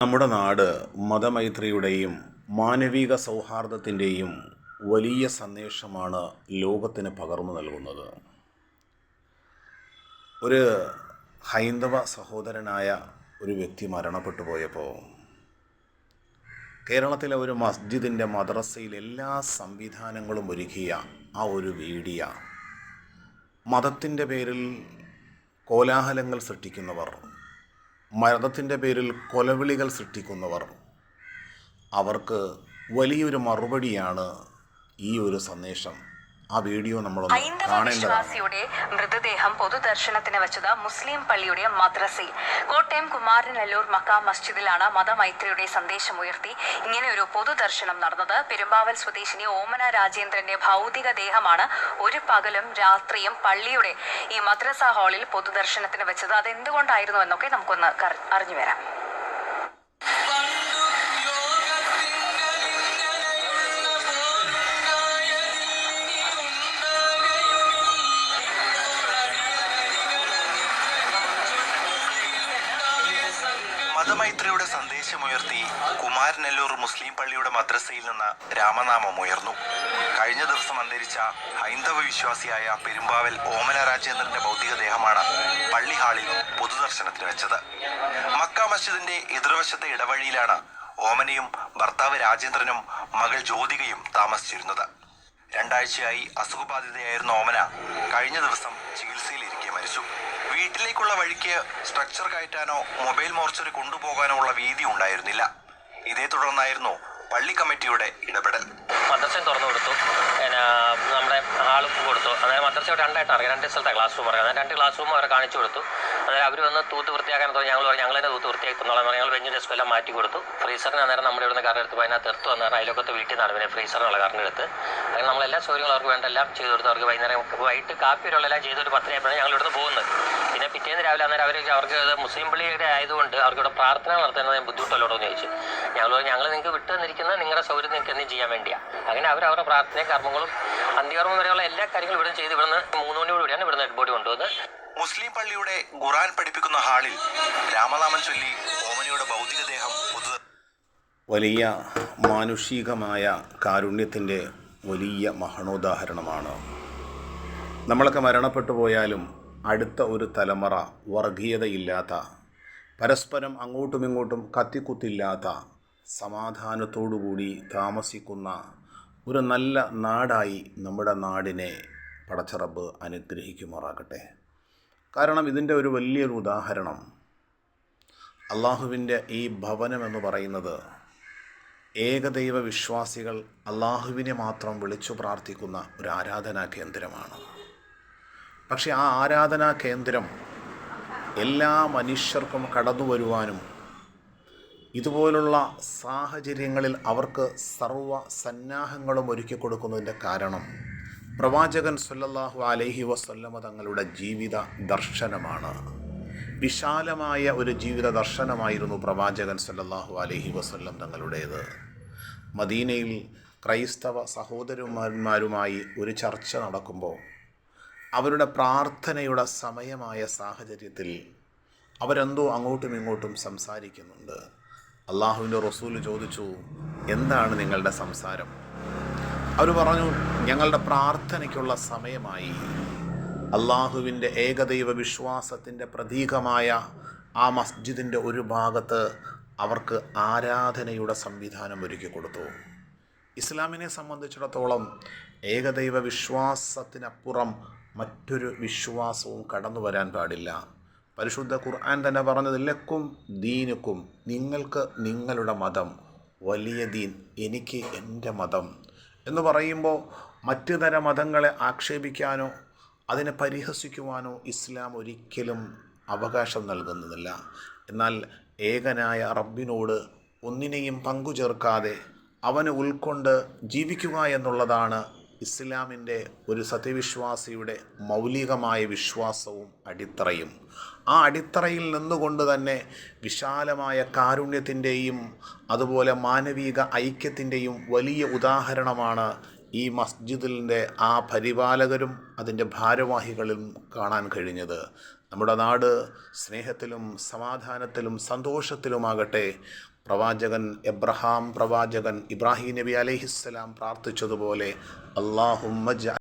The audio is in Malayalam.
നമ്മുടെ നാട് മതമൈത്രിയുടെയും മാനവിക സൗഹാർദ്ദത്തിന്റെയും വലിയ സന്ദേശമാണ് ലോകത്തിന് പകർന്നു നൽകുന്നത്. ഒരു ഹൈന്ദവ സഹോദരനായ ഒരു വ്യക്തി മരണപ്പെട്ടു പോയപ്പോൾ കേരളത്തിലെ ഒരു മസ്ജിദിന്റെ മദ്രസയിൽ എല്ലാ സംവിധാനങ്ങളും ഒരുക്കിയ ആ ഒരു വീഡിയ മതത്തിന്റെ പേരിൽ കോലാഹലങ്ങൾ സൃഷ്ടിക്കുന്നവർ മതത്തിന്റെ പേരിൽ കൊലവിളികൾ സൃഷ്ടിക്കുന്നവർ. അവർക്ക് വലിയൊരു മറുപടിയാണ് ഈ ഒരു സന്ദേശം. ആ വീഡിയോ നമ്മൾ വിശ്വാസിയുടെ മൃതദേഹം പൊതുദർശനത്തിന് വെച്ചത് മുസ്ലിം പള്ളിയുടെ മദ്രസയിൽ. കോട്ടയം കുമാരനല്ലൂർ മക്ക മസ്ജിദിലാണ് മതമൈത്രിയുടെ സന്ദേശം ഉയർത്തി ഇങ്ങനെ ഒരു പൊതുദർശനം നടന്നത്. പെരുമ്പാവൽ സ്വദേശിനി ഓമന രാജേന്ദ്രന്റെ ഭൗതിക ദേഹമാണ് ഒരു പകലും രാത്രിയും പള്ളിയുടെ ഈ മദ്രസ ഹാളിൽ പൊതുദർശനത്തിന് വെച്ചത്. അതെന്തുകൊണ്ടായിരുന്നു എന്നൊക്കെ നമുക്കൊന്ന് അറിഞ്ഞു വരാം മതമൈത്രിയുടെ സന്ദേശമുയർത്തി കുമാരനെല്ലൂർ മുസ്ലിം പള്ളിയുടെ മദ്രസയിൽ നിന്ന് രാമനാമം ഉയർന്നു. കഴിഞ്ഞ ദിവസം അന്തരിച്ച ഹൈന്ദവ വിശ്വാസിയായ പെരുമ്പാവൽ ഓമന രാജേന്ദ്രന്റെ ഭൗതികദേഹമാണ് പള്ളി ഹാളിൽ പൊതുദർശനത്തിന് വെച്ചത്. മക്ക മസ്ജിദിന്റെ എതിർവശത്തെ ഇടവഴിയിലാണ് ഓമനയും ഭർത്താവ് രാജേന്ദ്രനും മകൾ ജ്യോതികയും താമസിച്ചിരുന്നത്. രണ്ടാഴ്ചയായി അസുഖബാധിതയായിരുന്ന ഓമന കഴിഞ്ഞ ദിവസം ചികിത്സയിലിരിക്കെ മരിച്ചു. വീട്ടിലേക്കുള്ള വഴിക്ക് സ്ട്രക്ചർ കയറ്റാനോ മൊബൈൽ മോർച്ചറി കൊണ്ടുപോകാനോ ഉള്ള വീതി ഉണ്ടായിരുന്നില്ല. ഇതേ തുടർന്നായിരുന്നു പള്ളി കമ്മിറ്റിയുടെ ഇടപെടൽ. മദ്രസയും തുറന്നു കൊടുത്തു. നമ്മുടെ ഹാളും കൊടുത്തു. അതായത് മദ്രസ രണ്ടായിട്ട് അറിയാം. രണ്ട് സ്ഥലത്തെ ക്ലാസ് റൂം അറിയാം രണ്ട് ക്ലാസ് റൂം അവരെ കാണിച്ചു കൊടുത്തു. അതായത് അവർ വന്ന് തൂത്ത് വൃത്തിയാക്കാൻ തോന്നി ഞങ്ങൾ പറഞ്ഞു ഞങ്ങൾ തൂത്ത് വൃത്തിയാക്കി തന്നോളാം ഞങ്ങൾ ബെഞ്ചും ഡെസ്കും എല്ലാം മാറ്റി കൊടുത്തു. ഫ്രീസറിന് അന്നേരം നമ്മുടെ ഇവിടുന്ന് കറണ്ട് എടുത്ത് അതിനകത്ത് എടുത്തു വന്നേരം അതിലൊക്കത്തെ വീട്ടിൽ നിന്നാണ് പിന്നെ ഫ്രീസറിനുള്ള കറണ്ട് എടുത്ത്. അങ്ങനെ നമ്മളെല്ലാ സൗകര്യങ്ങളും അവർക്ക് വേണ്ട എല്ലാം ചെയ്തു കൊടുത്തു അവർക്ക് വൈകുന്നേരം വൈകിട്ട് കാപ്പി ചെയ്തു എല്ലാം ചെയ്തൊരു പത്തരയായപ്പോഴാണ് ഞങ്ങൾ ഇവിടുന്ന് പോകുന്നത്. പിന്നെ പിറ്റേന്ന് രാവിലെ അന്നേരം അവർ അവർക്ക് മുസ്ലിം പള്ളിയുടെ ആയതുകൊണ്ട് അവർക്ക് ഇവിടെ പ്രാർത്ഥന നടത്തുന്നത് ബുദ്ധിമുട്ടല്ലോടോ എന്ന് ചോദിച്ചു. ഞങ്ങൾ ഞങ്ങൾ നിങ്ങൾക്ക് വിട്ടു തന്നിരിക്കുന്നത് നിങ്ങളുടെ സൗകര്യം നിങ്ങൾക്ക് എന്തും ചെയ്യാൻ വേണ്ടിയാണ് അങ്ങനെ അവർ അവരുടെ പ്രാർത്ഥനയും കർമ്മങ്ങളും അന്ത്യകർമ്മം വരെയുള്ള എല്ലാ കാര്യങ്ങളും ഇവിടെ ചെയ്ത് ഇവിടുന്ന് മൂന്ന് മണിയോടുകൂടിയാണ് ഇവിടുന്ന് ഹെഡ് ബോഡി കൊണ്ടുപോകുന്നത് മുസ്ലിം പള്ളിയുടെ ഖുറാൻ പഠിപ്പിക്കുന്ന ഹാളിൽ രാമനാമം ചൊല്ലി ഓമനിയുടെ ഭൗതികദേഹം വലിയ മാനുഷികമായ കാരുണ്യത്തിന്റെ വലിയ മഹണോദാഹരണമാണ്. നമ്മളൊക്കെ മരണപ്പെട്ടു പോയാലും അടുത്ത ഒരു തലമുറ വർഗീയതയില്ലാത്ത പരസ്പരം അങ്ങോട്ടും ഇങ്ങോട്ടും കത്തിക്കുത്തില്ലാത്ത സമാധാനത്തോടുകൂടി താമസിക്കുന്ന ഒരു നല്ല നാടായി നമ്മുടെ നാടിനെ പടച്ചറബ് അനുഗ്രഹിക്കുമാറാകട്ടെ. കാരണം ഇതിന്റെ ഒരു വലിയൊരു ഉദാഹരണം അള്ളാഹുവിന്റെ ഈ ഭവനം എന്ന് പറയുന്നത് ഏകദൈവ വിശ്വാസികൾ അള്ളാഹുവിനെ മാത്രം വിളിച്ചു പ്രാർത്ഥിക്കുന്ന ഒരു ആരാധനാ കേന്ദ്രമാണ്. പക്ഷെ ആ ആരാധനാ കേന്ദ്രം എല്ലാ മനുഷ്യർക്കും കടന്നു വരുവാനും ഇതുപോലുള്ള സാഹചര്യങ്ങളിൽ അവർക്ക് സർവ സന്നാഹങ്ങളും ഒരുക്കി കൊടുക്കുന്നതിന്റെ കാരണം പ്രവാചകൻ സല്ലല്ലാഹു അലൈഹി വസല്ലമ തങ്ങളുടെ ജീവിത ദർശനമാണ്. വിശാലമായ ഒരു ജീവിത ദർശനമായിരുന്നു പ്രവാചകൻ സല്ലല്ലാഹു അലൈഹി വസല്ലം തങ്ങളുടേത്. മദീനയിൽ ക്രൈസ്തവ സഹോദരന്മാരുമായി ഒരു ചർച്ച നടക്കുമ്പോൾ അവരുടെ പ്രാർത്ഥനയുടെ സമയമായ സാഹചര്യത്തിൽ അവരെന്തോ അങ്ങോട്ടും ഇങ്ങോട്ടും സംസാരിക്കുന്നുണ്ട്. അള്ളാഹുവിന്റെ റസൂൽ ചോദിച്ചു എന്താണ് നിങ്ങളുടെ സംസാരം? അവർ പറഞ്ഞു ഞങ്ങളുടെ പ്രാർത്ഥനയ്ക്കുള്ള സമയമായി. അള്ളാഹുവിന്റെ ഏകദൈവ വിശ്വാസത്തിന്റെ പ്രതീകമായ ആ മസ്ജിദിന്റെ ഒരു ഭാഗത്ത് അവർക്ക് ആരാധനയുടെ സംവിധാനം ഒരുക്കി കൊടുത്തു. ഇസ്ലാമിനെ സംബന്ധിച്ചിടത്തോളം ഏകദൈവ വിശ്വാസത്തിനപ്പുറം മറ്റൊരു വിശ്വാസവും കടന്നു വരാൻ പാടില്ല. പരിശുദ്ധ ഖുർആൻ തന്നെ പറഞ്ഞത് ലക്കും ദീനുക്കും നിങ്ങൾക്ക് നിങ്ങളുടെ മതം വലിയ ദീൻ എനിക്ക് എന്റെ മതം എന്ന് പറയുമ്പോൾ മറ്റു തര മതങ്ങളെ ആക്ഷേപിക്കാനോ അതിനെ പരിഹസിക്കുവാനോ ഇസ്ലാം ഒരിക്കലും അവകാശം നൽകുന്നതല്ല. എന്നാൽ ഏകനായ റബ്ബിനോട് ഒന്നിനെയും പങ്കു ചേർക്കാതെ അവനെ ഉൾക്കൊണ്ട് ജീവിക്കുക എന്നുള്ളതാണ് ഇസ്ലാമിന്റെ ഒരു സത്യവിശ്വാസിയുടെ മൗലികമായ വിശ്വാസവും അടിത്തറയും. ആ അടിത്തറയിൽ നിന്നുകൊണ്ട് തന്നെ വിശാലമായ കാരുണ്യത്തിന്റെയും അതുപോലെ മാനവിക ഐക്യത്തിന്റെയും വലിയ ഉദാഹരണമാണ് ഈ മസ്ജിദിന്റെ ആ പരിപാലകരും അതിന്റെ ഭാരവാഹികളും കാണാൻ കഴിഞ്ഞത്. നമ്മുടെ നാട് സ്നേഹത്തിലും സമാധാനത്തിലും സന്തോഷത്തിലുമാകട്ടെ. പ്രവാചകൻ എബ്രഹാം പ്രവാചകൻ ഇബ്രാഹിം നബി അലൈഹിസ്സലാം പ്രാർത്ഥിച്ചതുപോലെ അള്ളാഹുമ്മ